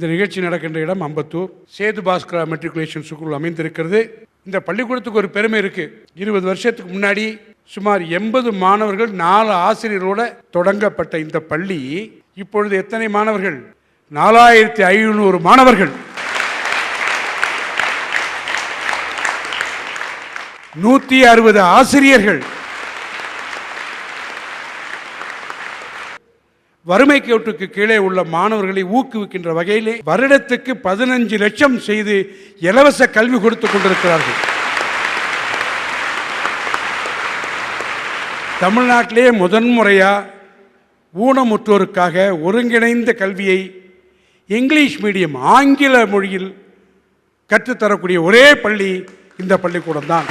இந்த நிகழ்ச்சி நடக்கின்ற இடம் அம்பத்தூர். சேது பாஸ்கரா மெட்ரிகுலேஷன் ஸ்கூல் அமைந்திருக்கிறது. இந்த பள்ளிக்கூடத்துக்கு ஒரு பெருமை இருக்கு. இருபது வருஷத்துக்கு முன்னாடி சுமார் எண்பது மாணவர்கள் நாலு ஆசிரியர்களோட தொடங்கப்பட்ட இந்த பள்ளி இப்பொழுது எத்தனை மாணவர்கள்? நாலாயிரத்தி ஐநூறு மாணவர்கள். நூற்றி அறுபது ஆசிரியர்கள். வறுமை கோட்டுக்கு கீழே உள்ள மாணவர்களை ஊக்குவிக்கின்ற வகையிலே வருடத்துக்கு பதினஞ்சு லட்சம் செய்து இலவச கல்வி கொடுத்து கொண்டிருக்கிறார்கள். தமிழ்நாட்டிலே முதன்முறையா ஊனமுற்றோருக்காக ஒருங்கிணைந்த கல்வியை இங்கிலீஷ் மீடியம் ஆங்கில மொழியில் கற்றுத்தரக்கூடிய ஒரே பள்ளி இந்த பள்ளிக்கூடம் தான்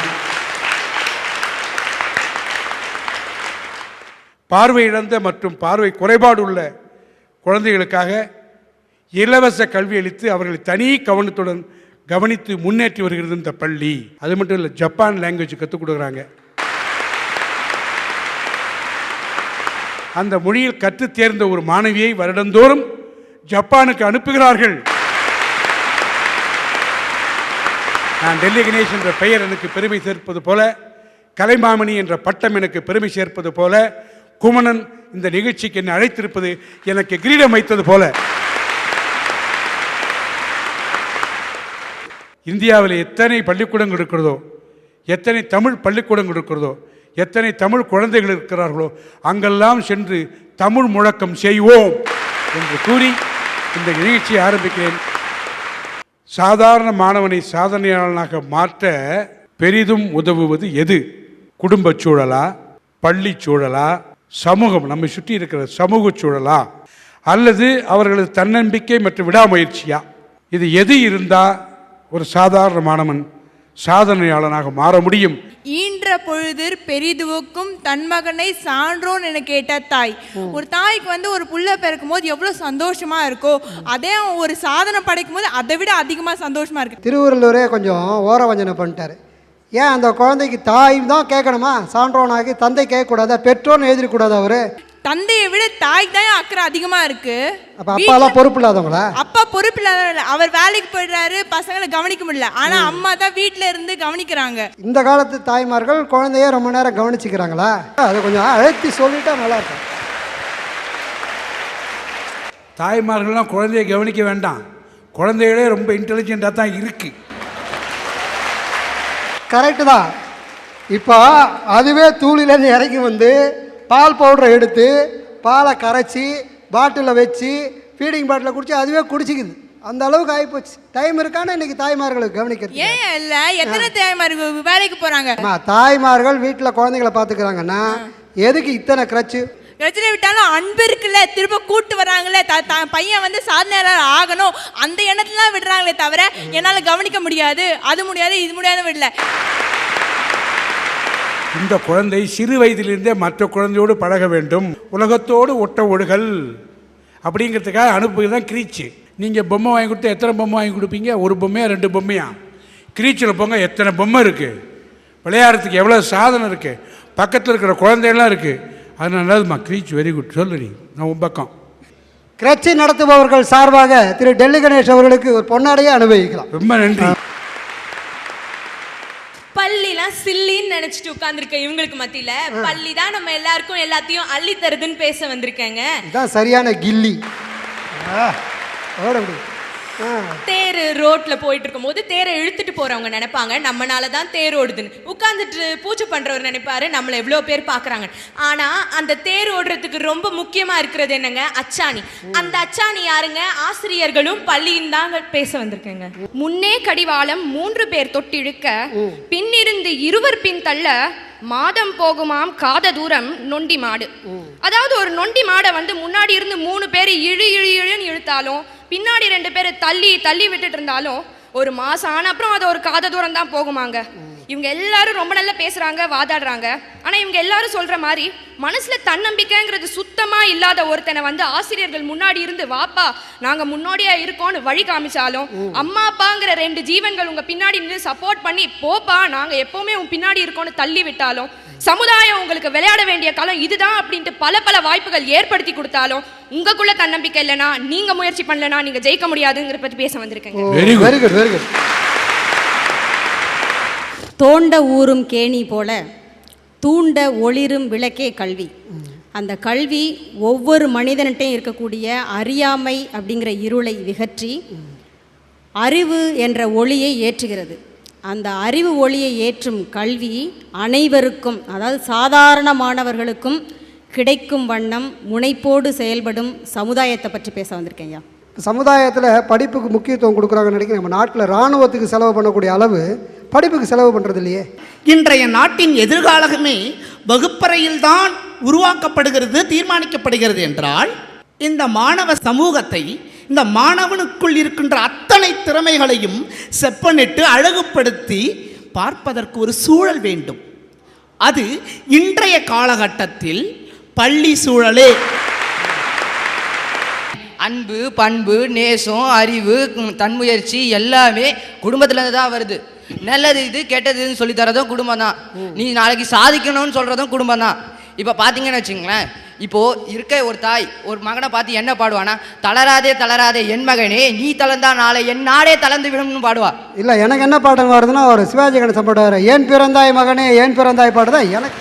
பார்வை இழந்த மற்றும் பார்வை குறைபாடு உள்ள குழந்தைகளுக்காக இலவச கல்வி அளித்து அவர்களை தனி கவனத்துடன் கவனித்து முன்னேற்றி வருகிறது இந்த பள்ளி. அது மட்டும் இல்லை ஜப்பான் லாங்குவேஜ் கற்றுக் கொடுக்குறாங்க. அந்த மொழியில் கற்றுத் தேர்ந்த ஒரு மாணவியை வருடந்தோறும் ஜப்பானுக்கு அனுப்புகிறார்கள். நான் டெல்லி கணேஷ் என்ற பெயர் எனக்கு பெருமை சேர்ப்பது போல கலைமாமணி என்ற பட்டம் எனக்கு பெருமை சேர்ப்பது போல குமணன் இந்த நிகழ்ச்சிக்கு என்னை அழைத்திருப்பது எனக்கு கிரீடம் வைத்தது போல. இந்தியாவில் எத்தனை பள்ளிக்கூடங்கள் இருக்கிறதோ எத்தனை தமிழ் பள்ளிக்கூடங்கள் இருக்கிறதோ எத்தனை தமிழ் குழந்தைகள் இருக்கிறார்களோ அங்கெல்லாம் சென்று தமிழ் முழக்கம் செய்வோம் என்று கூறி இந்த நிகழ்ச்சியை ஆரம்பிக்கிறேன். சாதாரண மாணவனை சாதனையாளனாக மாற்ற பெரிதும் உதவுவது எது? குடும்பச் சூழலா? பள்ளி சூழலா? சமூகம் நம்மை சுற்றி இருக்கிற சமூக சூழலா? அல்லது அவர்களது தன்னம்பிக்கை மற்றும் விடாமுயற்சியா? இது எது இருந்தா ஒரு சாதாரண மாணவன் சாதனையாளனாக மாற முடியும்? ஈன்ற பொழுதிற் பெரிதுவுக்கும் தன் மகனை சான்றோன் என கேட்ட தாய். ஒரு தாய்க்கு வந்து ஒரு புள்ள பிறக்கும் போது எவ்வளவு சந்தோஷமா இருக்கோ அதே ஒரு சாதனை படைக்கும் போது அதை விட அதிகமா சந்தோஷமா இருக்கு. திருவள்ளுவரே கொஞ்சம் ஓரவஞ்சனை பண்ணிட்டாரு. ஏன் அந்த குழந்தைக்கு தாய் தான் கேட்கணுமா? சான்றோனாகி தந்தை கேட்கக்கூடாதா? பெற்றோர்னு எழுதிடக்கூடாது அவரு? தந்தையை விட தாய் தான் அக்கறை அதிகமா இருக்கு. அப்போ அப்பாலாம் பொறுப்பு இல்லாதவங்களா அப்பா பொறுப்பு இல்லாத அவர் வேலைக்கு போயிடுறாரு பசங்களை கவனிக்க முடியல. ஆனா அம்மா தான் வீட்ல இருந்து கவனிக்கிறாங்க. இந்த காலத்து தாய்மார்கள் குழந்தைய ரொம்ப நேரம் கவனிச்சுக்கிறாங்களா? அதை கொஞ்சம் அழுத்தி சொல்லிட்டா நல்லா இருக்கும். தாய்மார்கள்லாம் குழந்தையை கவனிக்க வேண்டாம். குழந்தைகளே ரொம்ப இன்டெலிஜென்ட்டாக தான் இருக்கு. கரெக்டு தான். இப்போ அதுவே தூளிலேருந்து இறங்கி வந்து பால் பவுடரை எடுத்து பாலை கரைச்சி பாட்டிலில் வச்சு ஃபீடிங் பாட்டிலில் குடிச்சு அதுவே குடிச்சிக்குது. அந்த அளவுக்கு ஆகிப்போச்சு டைம் இருக்கான்னு இன்னைக்கு தாய்மார்களுக்கு கவனிக்கிறது ஏன் இல்ல? எத்தனை தாய்மார் வேலைக்கு போறாங்க? தாய்மார்கள் வீட்டில் குழந்தைகளை பார்த்துக்கிறாங்கன்னா எதுக்கு இத்தனை கிரச்சு எத்தனை விட்டாலும் அன்பு இருக்குல்ல. திரும்ப கூட்டு வராங்களே த பையன் வந்து சாதனையாளர் ஆகணும். அந்த எண்ணத்துல தான் விடுறாங்களே தவிர என்னால கவனிக்க முடியாது. அது முடியாது இது முடியாது விடல. இந்த குழந்தை சிறு வயதிலிருந்தே மற்ற குழந்தையோடு பழக வேண்டும். உலகத்தோடு ஒட்ட ஒழுகல் அப்படிங்கிறதுக்காக அனுப்புகிறது தான் கிரீச்சு. நீங்கள் பொம்மை வாங்கி கொடுத்தா எத்தனை பொம்மை வாங்கி கொடுப்பீங்க? ஒரு பொம்மையா ரெண்டு பொம்மையா? கிரீச்சில் போங்க எத்தனை பொம்மை இருக்குது விளையாடுறதுக்கு எவ்வளோ சாதனம் இருக்குது பக்கத்தில் இருக்கிற குழந்தையெல்லாம் இருக்குது அது நல்லதுமா கிரீச் வெரி குட் சொல்லு நீ நான் உன் பக்கம். கிரட்சி நடத்துபவர்கள் சார்பாக திரு டெல்லி கணேஷ் அவர்களுக்கு ஒரு பொன்னாடையே அனுபவிக்கலாம். ரொம்ப நன்றி. பள்ளிலாம் சில்லின்னு நினைச்சிட்டு உட்கார்ந்துருக்க இவங்களுக்கு மத்தியில. பள்ளி தான் நம்ம எல்லாருக்கும் எல்லாத்தையும் அள்ளி தருதுன்னு பேச வந்திருக்கேங்க. இதுதான் சரியான கில்லி. தேர் ரோட்ல போயிட்டு இருக்கும்போது தேரை இழுத்துட்டு போறவங்க நினைப்பாங்க. நம்மனால தான் தேர் ஓடுதுன்னு. உட்கார்ந்துட்டு பூஜை பண்றவர் நினைப்பாரு நம்மள எவ்வளவு பேர் பாக்குறாங்க ஆனா அந்த தேர் ஓடுறதுக்கு ரொம்ப முக்கியமா இருக்கிறது என்னங்க? அச்சாணி. அந்த அச்சாணி யாருங்க? ஆசிரியர்களும் பள்ளியும் தாங்க பேச வந்திருக்கேங்க. முன்னே கடிவாளம் மூன்று பேர் தொட்டிழுக்க பின்னிருந்து இருவர் பின் தள்ள மாதம் போகுமாம் காத தூரம் நொண்டி மாடு. அதாவது ஒரு நொண்டி மாடை வந்து முன்னாடி இருந்து மூணு பேர் இழு இழு இழுன்னு இழுத்தாலும் பின்னாடி ரெண்டு பேர் தள்ளி தள்ளி விட்டுட்டு இருந்தாலும் ஒரு மாசம் ஆன அப்புறம் அது ஒரு காத தூரம் தான் போகுமாங்க இவங்க எல்லாரும் ரொம்ப நல்லா பேசுறாங்க வாதாடுறாங்க. ஆனா இவங்க எல்லாரும் சொல்ற மாதிரி மனசுல தன்னம்பிக்கைங்கிறது சுத்தமா இல்லாத ஒருத்தனை வந்து ஆசிரியர்கள் முன்னாடி இருந்து வாப்பா நாங்க முன்னோடியா இருக்கோம்னு வழி காமிச்சாலும் அம்மா அப்பாங்கிற ரெண்டு ஜீவன்கள் உங்க பின்னாடி நின்று சப்போர்ட் பண்ணி போப்பா நாங்க எப்பவுமே உன் பின்னாடி இருக்கோம்னு தள்ளி விட்டாலும் சமுதாயம் உங்களுக்கு விளையாட வேண்டிய காலம் இதுதான் அப்படின்ட்டு பல பல வாய்ப்புகள் ஏற்படுத்தி கொடுத்தாலும் உங்களுக்குள்ள தன்னம்பிக்கை இல்லைனா நீங்க முயற்சி பண்ணலனா நீங்க ஜெயிக்க முடியாதுங்கிற பத்தி பேச வந்திருக்கேங்க. Very good. Very good very good தோண்ட ஊறும் கேணி போல தூண்ட ஒளிரும் விளக்கே கல்வி. அந்த கல்வி ஒவ்வொரு மனிதன்கிட்டையும் இருக்கக்கூடிய அறியாமை அப்படிங்கிற இருளை விகற்றி அறிவு என்ற ஒளியை ஏற்றுகிறது. அந்த அறிவு ஒளியை ஏற்றும் கல்வி அனைவருக்கும் அதாவது சாதாரண மாணவர்களுக்கும் கிடைக்கும் வண்ணம் முனைப்போடு செயல்படும் சமுதாயத்தை பற்றி பேச வந்திருக்கேன் ஐயா. சமுதாயத்தில் படிப்புக்கு முக்கியத்துவம் கொடுக்குறாங்கன்னு நினைக்கிறேன். நம்ம நாட்டில் இராணுவத்துக்கு செலவு பண்ணக்கூடிய அளவு படிப்புக்கு செலவு பண்ணுறது இல்லையே இன்றைய நாட்டின் எதிர்காலமே வகுப்பறையில்தான் உருவாக்கப்படுகிறது தீர்மானிக்கப்படுகிறது என்றால் இந்த மாணவ சமூகத்தை இந்த மாணவனுக்குள் இருக்கின்ற அத்தனை திறமைகளையும் செப்பனிட்டு அழகுபடுத்தி பார்ப்பதற்கு ஒரு சூழல் வேண்டும். அது இன்றைய காலகட்டத்தில் பள்ளி சூழலே. அன்பு பண்பு நேசம் அறிவு தன்முயற்சி எல்லாமே குடும்பத்துலேருந்து தான் வருது. நல்லது இது கெட்டதுன்னு சொல்லி தரதும் குடும்பம் தான் நீ நாளைக்கு சாதிக்கணும்னு சொல்கிறதும் குடும்பம் தான் இப்போ பார்த்தீங்கன்னு வச்சுங்களேன் இப்போ இருக்க ஒரு தாய் ஒரு மகனை பார்த்து என்ன பாடுவானா? தளராதே தளராதே என் மகனே நீ தளர்ந்தா நாளை என் நாடே தளர்ந்து விடும்னு பாடுவா. இல்லை எனக்கு என்ன பாடம் வருதுன்னா ஒரு சிவாஜி கணேசன் பாடுவார் ஏன் பிறந்தாய் மகனே ஏன் பிறந்தாய் பாட்டு தான் எனக்கு.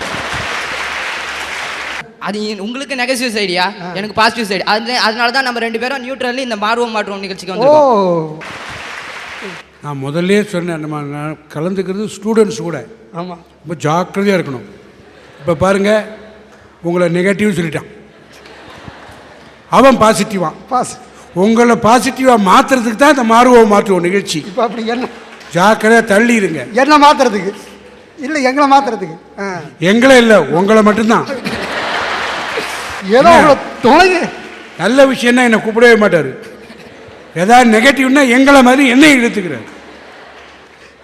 அது உங்களுக்கு நெகட்டிவ் சைடியா எனக்கு பாசிட்டிவ் சைடு அது அதனால தான் நம்ம ரெண்டு பேரும் நியூட்ரலி இந்த மாறுவோம் மாற்றுவோம் நிகழ்ச்சிக்கு வந்திருக்கோம். நான் முதல்லே சொன்னேன் நம்ம நான் கலந்துக்கிறது ஸ்டூடெண்ட்ஸ் கூட. ஆமாம் ரொம்ப ஜாக்கிரதையாக இருக்கணும். இப்போ பாருங்க உங்களை நெகட்டிவ் சொல்லிட்டான். அவன் பாசிட்டிவான் பாஸ் உங்களை பாசிட்டிவாக மாற்றுறதுக்கு தான் இந்த மாறுவோம் மாற்றுவோம் நிகழ்ச்சி. இப்போ அப்படி என்ன? ஜாக்கிரதையாக தள்ளி இருங்க. என்ன மாத்துறதுக்கு? இல்லை எங்களை மாத்துறதுக்கு. ஆ. எங்களை இல்லை உங்களை மட்டும்தான். ஏதோ தொலைங்க நல்ல விஷயம்னா என்னை கூப்பிடவே மாட்டார். ஏதாவது நெகட்டிவ்னா எங்களை மாதிரி என்னை இழுத்துக்கிறார்.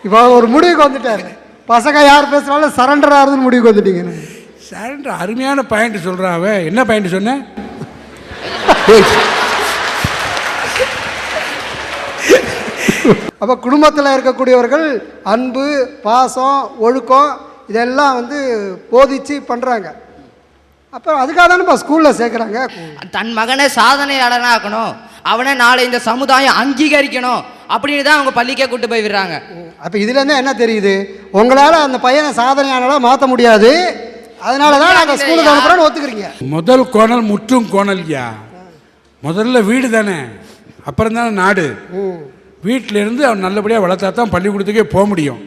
இப்போ ஒரு முடிவுக்கு வந்துட்டாரு. பசங்க யார் பேசுனாலும் சரண்டர் ஆகுதுன்னு முடிவுக்கு வந்துட்டீங்க. சார் அருமையான பாயிண்ட் சொல்கிறான் அவன். என்ன பாயிண்ட் சொன்னேன் அப்போ குடும்பத்தில் இருக்கக்கூடியவர்கள் அன்பு பாசம் ஒழுக்கம் இதெல்லாம் வந்து போதிச்சு பண்ணுறாங்க அப்போ அதுக்காக தானே ஸ்கூலில் சேர்க்குறாங்க? தன் மகனை சாதனையாளனா ஆக்கணும் அவனை நாளை இந்த சமுதாயம் அங்கீகரிக்கணும் அப்படின்னு தான் அவங்க பள்ளிக்கே கூட்டு போய் விடுறாங்க. அப்போ இதுலேருந்து என்ன தெரியுது? உங்களால் அந்த பையனை சாதனையாளராக மாற்ற முடியாது. அதனால தான் நாங்கள் ஸ்கூலுக்கு அனுப்புகிறோன்னு ஒத்துக்கிறீங்க. முதல் கோணல் முற்றும் கோணல்யா முதல்ல வீடு தானே. அப்புறம் தானே நாடு. வீட்டில இருந்து அவன் நல்லபடியாக வளர்த்தா தான் பள்ளிக்கூடத்துக்கே போக முடியும்.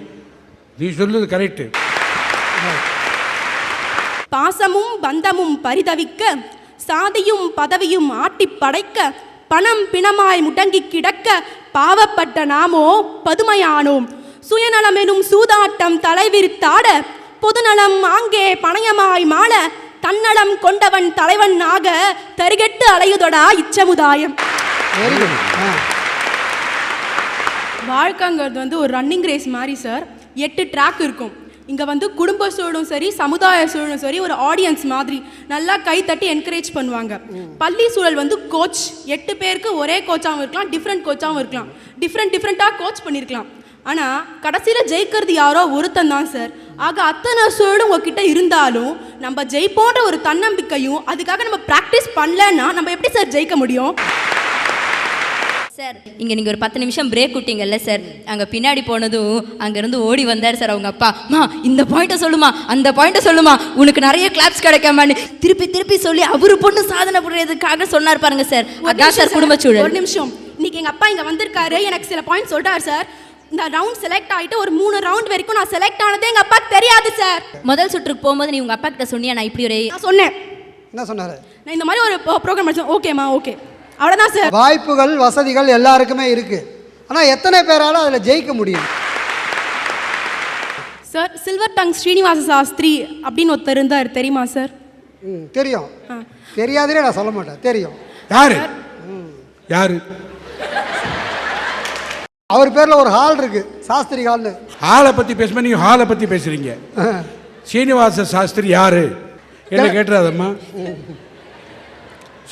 நீ சொல்லுது கரெக்டு பாசமும் பந்தமும் பரிதவிக்க சாதியும் பதவியும் ஆட்டிப் படைக்க பணம் பிணமாய் முடங்கி கிடக்க பாவப்பட்ட நாமோ பதுமையானோம். சுயநலமெனும் சூதாட்டம் தலைவிரித்தாட பொதுநலம் ஆங்கே பணயமாய் மாள தன்னலம் கொண்டவன் தலைவன் ஆக தரிகெட்டு அலையுதொடா இச்சமுதாயம். வாழ்க்கைங்கிறது வந்து ஒரு ரன்னிங் ரேஸ் மாதிரி சார் எட்டு ட்ராக் இருக்கும். இங்கே வந்து குடும்ப சூழலும் சரி சமுதாய சூழலும் சரி ஒரு ஆடியன்ஸ் மாதிரி நல்லா கை தட்டி என்கரேஜ் பண்ணுவாங்க. பள்ளி சூழல் வந்து கோச் எட்டு பேருக்கு ஒரே கோச்சாகவும் இருக்கலாம் டிஃப்ரெண்ட் கோச்சாகவும் இருக்கலாம். டிஃப்ரெண்ட் டிஃப்ரெண்ட்டாக கோச் பண்ணியிருக்கலாம் ஆனால் கடைசியில் ஜெயிக்கிறது யாரோ ஒருத்தன் தான் சார் ஆக அத்தனை சூழலும் உங்ககிட்ட இருந்தாலும் நம்ம ஜெயிப்போன்ற ஒரு தன்னம்பிக்கையும் அதுக்காக நம்ம ப்ராக்டிஸ் பண்ணலன்னா நம்ம எப்படி சார் ஜெயிக்க முடியும்? சார். இங்கே நீங்கள் ஒரு பத்து நிமிஷம் பிரேக் விட்டீங்கல்ல சார். அங்கே பின்னாடி போனதும் அங்கேருந்து ஓடி வந்தார் சார் அவங்க அப்பா. மா இந்த பாயிண்ட்டை சொல்லுமா அந்த பாயிண்ட்டை சொல்லுமா. உனக்கு நிறைய கிளாப்ஸ் கிடைக்காமான்னு திருப்பி திருப்பி சொல்லி அவரு பொண்ணு சாதனை புரியறதுக்காக சொன்னார் பாருங்க சார். ஒரு அதான் சார் குடும்ப ஒரு சூழல். நிமிஷம். இன்னைக்கு எங்க அப்பா இங்க வந்திருக்காரு. எனக்கு சில பாயிண்ட் சொல்றாரு சார். இந்த ரவுண்ட் செலக்ட் ஆயிட்டு ஒரு மூணு ரவுண்ட் வரைக்கும் நான் செலக்ட் ஆனதே எங்க அப்பாக்கு தெரியாது சார். முதல் சுற்றுக்கு போகும்போது நீ உங்கள் அப்பா கிட்ட சொன்னியா? நான் இப்படி ஒரு நான் சொன்னேன். என்ன சொன்னார்? நான் இந்த மாதிரி ஒரு ப்ரோக்ராம் படிச்சேன் ஓகேம்மா ஓகே அவ்வளோதான் சார். வாய்ப்புகள் வசதிகள் எல்லாருக்குமே இருக்குது ஆனால் எத்தனை பேரால அதில் ஜெயிக்க முடியும்? Sir silver tongue Srinivasa Sastri அப்படின்னு ஒருத்தர் இருந்தார். தெரியுமா சார்? ம் தெரியும். தெரியாதுனே நான் சொல்ல மாட்டேன். தெரியும். யாரு? யாரு? அவர் பேரில் ஒரு ஹால் இருக்கு. சாஸ்திரி ஹால்னு ஹாலை பற்றி பேசும்போது நீங்கள் ஹாலை பற்றி பேசுகிறீங்க சீனிவாச சாஸ்திரி யாரு? என்ன கேட்டுறாதம்மா?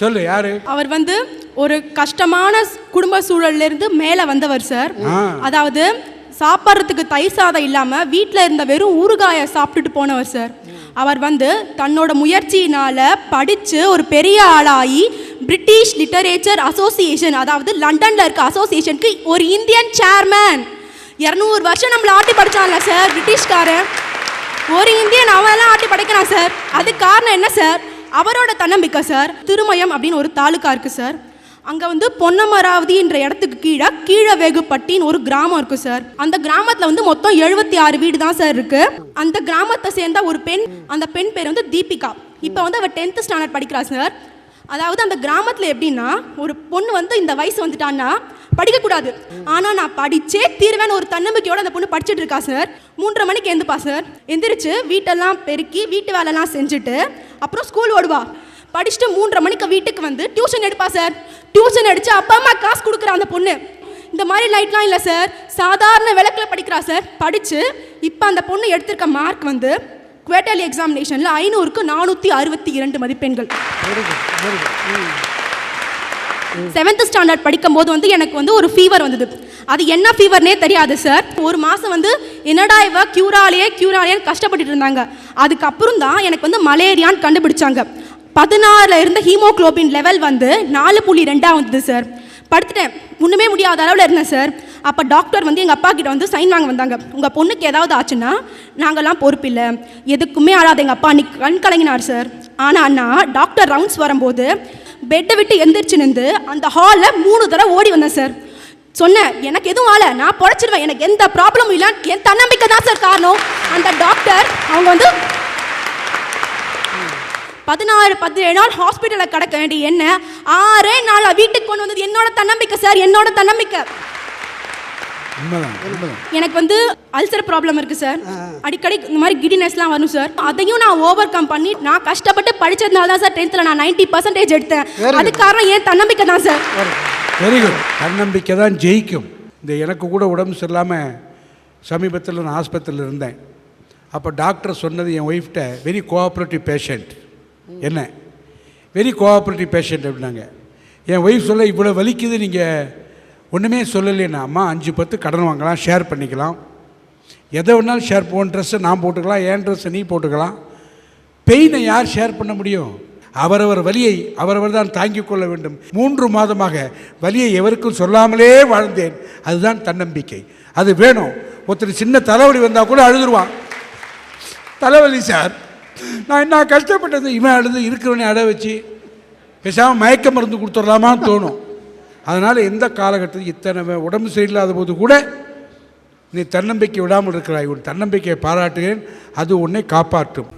சொல்லு யாரு? அவர் வந்து ஒரு கஷ்டமான குடும்ப சூழல்ல இருந்து மேலே வந்தவர் சார். அதாவது சாப்பிட்றதுக்கு தயிர் சாதம் இல்லாமல் வீட்டில் இருந்த வெறும் ஊறுகாயை சாப்பிட்டுட்டு போனவர் சார். அவர் வந்து தன்னோட முயற்சியினால படித்து ஒரு பெரிய ஆளாகி பிரிட்டிஷ் லிட்டரேச்சர் அசோசியேஷன் அதாவது லண்டனில் இருக்க அசோசியேஷனுக்கு ஒரு இந்தியன் சேர்மேன். இரநூறு வருஷம் நம்மளை ஆட்டி படிச்சான்ல சார் பிரிட்டிஷ்காரன். ஒரு இந்தியன் அவன்லாம் ஆட்டி படைக்கிறான் சார். அதுக்கு காரணம் என்ன சார்? அவரோட தன்னம்பிக்கை சார். திருமயம் அப்படின்னு ஒரு தாலுக்கா இருக்குது சார். அங்கே வந்து பொன்னமராவதி என்ற இடத்துக்கு கீழே கீழே வேகுப்பட்டின்னு ஒரு கிராமம் இருக்குது சார். அந்த கிராமத்தில் வந்து மொத்தம் எழுபத்தி ஆறு வீடு தான் சார் இருக்குது அந்த கிராமத்தை சேர்ந்த ஒரு பெண் அந்த பெண் பேர் வந்து தீபிகா. இப்போ வந்து அவள் டென்த்து ஸ்டாண்டர்ட் படிக்கிறா சார். அதாவது அந்த கிராமத்தில் எப்படின்னா ஒரு பொண்ணு வந்து இந்த வயசு வந்துட்டான்னா படிக்கக்கூடாது. ஆனால் நான் படிச்சே தீர்வேன்னு ஒரு தன்னம்பிக்கையோட அந்த பொண்ணு படிச்சுட்டு இருக்கா சார். மூன்றரை மணிக்கு எந்திப்பா சார். எந்திரிச்சு வீட்டெல்லாம் பெருக்கி வீட்டு வேலைலாம் செஞ்சுட்டு அப்புறம் ஸ்கூல் ஓடுவா. படிச்சுட்டு மூன்றரை மணிக்கு வீட்டுக்கு வந்து டியூஷன் எடுப்பா சார். டியூஷன் அடிச்சு அப்பா அம்மா காசு கொடுக்குற அந்த பொண்ணு. இந்த மாதிரி லைட்லாம் இல்லை சார். சாதாரண விளக்கில் படிக்கிறா சார். படித்து இப்போ அந்த பொண்ணு எடுத்திருக்க மார்க் வந்து குவேட்டலி எக்ஸாமினேஷனில் ஐநூறுக்கு நானூற்றி அறுபத்தி இரண்டு மதிப்பெண்கள். செவன்த் ஸ்டாண்டர்ட் படிக்கும்போது வந்து எனக்கு வந்து ஒரு ஃபீவர் வந்தது. அது என்ன ஃபீவர்னே தெரியாது சார் ஒரு மாதம் வந்து என்னடா இவ க்யூராலேயே க்யூராலேன்னு கஷ்டப்பட்டுட்டு இருந்தாங்க. அதுக்கப்புறம் தான் எனக்கு வந்து மலேரியான்னு கண்டுபிடிச்சாங்க. பதினாறில் இருந்த ஹீமோக்ளோபின் லெவல் வந்து நாலு புள்ளி ரெண்டாக வந்தது சார் படுத்துட்டேன். ஒன்றுமே முடியாத அளவில் இருந்தேன் சார் அப்போ டாக்டர் வந்து எங்கள் அப்பா கிட்ட வந்து சைன் வாங்க வந்தாங்க. உங்கள் பொண்ணுக்கு ஏதாவது ஆச்சுன்னா நாங்கள்லாம் பொறுப்பில்லை எதுக்குமே ஆளாத எங்கள் அப்பா அன்னைக்கு கண் கலங்கினார் சார் ஆனால் அண்ணா டாக்டர் ரவுண்ட்ஸ் வரும்போது பெட்டை விட்டு எந்திரிச்சு நின்று அந்த ஹாலில் மூணு தடவை ஓடி வந்தேன் சார் சொன்னேன் எனக்கு எதுவும் ஆள நான் பொழைச்சிருவேன். எனக்கு எந்த ப்ராப்ளமும் இல்லை. என் தன்னம்பிக்கை தான் சார் காரணம். அந்த டாக்டர் அவங்க வந்து பதினாறு பதினேழு நாள் ஹாஸ்பிட்டலில் கிடக்க வேண்டிய என்ன? ஆறே நாள் வீட்டுக்கு கொண்டு வந்தது என்னோட தன்னம்பிக்கை சார் என்னோட தன்னம்பிக்கை. எனக்கு வந்து அல்சர் ப்ராப்ளம் இருக்கு சார் அடிக்கடி இந்த மாதிரி கிடினஸ்லாம் வரும் சார் அதையும் நான் ஓவர் கம் பண்ணி நான் கஷ்டப்பட்டு படிச்சதுனால தான் சார் டென்த்தில் நான் நைன்டி பர்சன்டேஜ் எடுத்தேன். அதுக்கு காரணம் ஏன் தன்னம்பிக்கை தான் சார் வெரி குட் தன்னம்பிக்கை தான் ஜெயிக்கும். இந்த எனக்கு கூட உடம்பு சரியில்லாமல் சமீபத்தில் நான் ஆஸ்பத்திரியில் இருந்தேன். அப்போ டாக்டர் சொன்னது என் ஒய்ஃப்ட்ட வெரி கோஆப்ரேட்டிவ் பேஷண்ட் என்ன? வெரி கோஆப்ரேட்டிவ் பேஷண்ட் அப்படின்னாங்க. என் ஒய்ஃப் சொல்ல இவ்வளோ வலிக்குது நீங்கள் ஒன்றுமே சொல்லலைன்னா அம்மா அஞ்சு பத்து கடன் வாங்கலாம் ஷேர் பண்ணிக்கலாம். எதை வேணாலும் ஷேர் போன் ட்ரெஸ்ஸை நான் போட்டுக்கலாம் என் ட்ரெஸ்ஸை நீ போட்டுக்கலாம். பெயினை யார் ஷேர் பண்ண முடியும்? அவரவர் வலியை அவரவர் தான் தாங்கிக் கொள்ள வேண்டும். மூன்று மாதமாக வலியை எவருக்கும் சொல்லாமலே வாழ்ந்தேன். அதுதான் தன்னம்பிக்கை. அது வேணும். ஒருத்தர் சின்ன தலைவலி வந்தால் கூட அழுதுருவான். தலைவலி சார். நான் என்ன கஷ்டப்பட்டது? இவன் அழுது இருக்கிறவனே அட வச்சு பேசாமல் மயக்க மருந்து கொடுத்துடலாமான்னு தோணும். அதனால் எந்த காலகட்டத்தில் இத்தனை உடம்பு சரியில்லாத போது கூட நீ தன்னம்பிக்கை விடாமல் இருக்கிறாய். உன் தன்னம்பிக்கையை பாராட்டுகிறேன். அது உன்னை காப்பாற்றும்.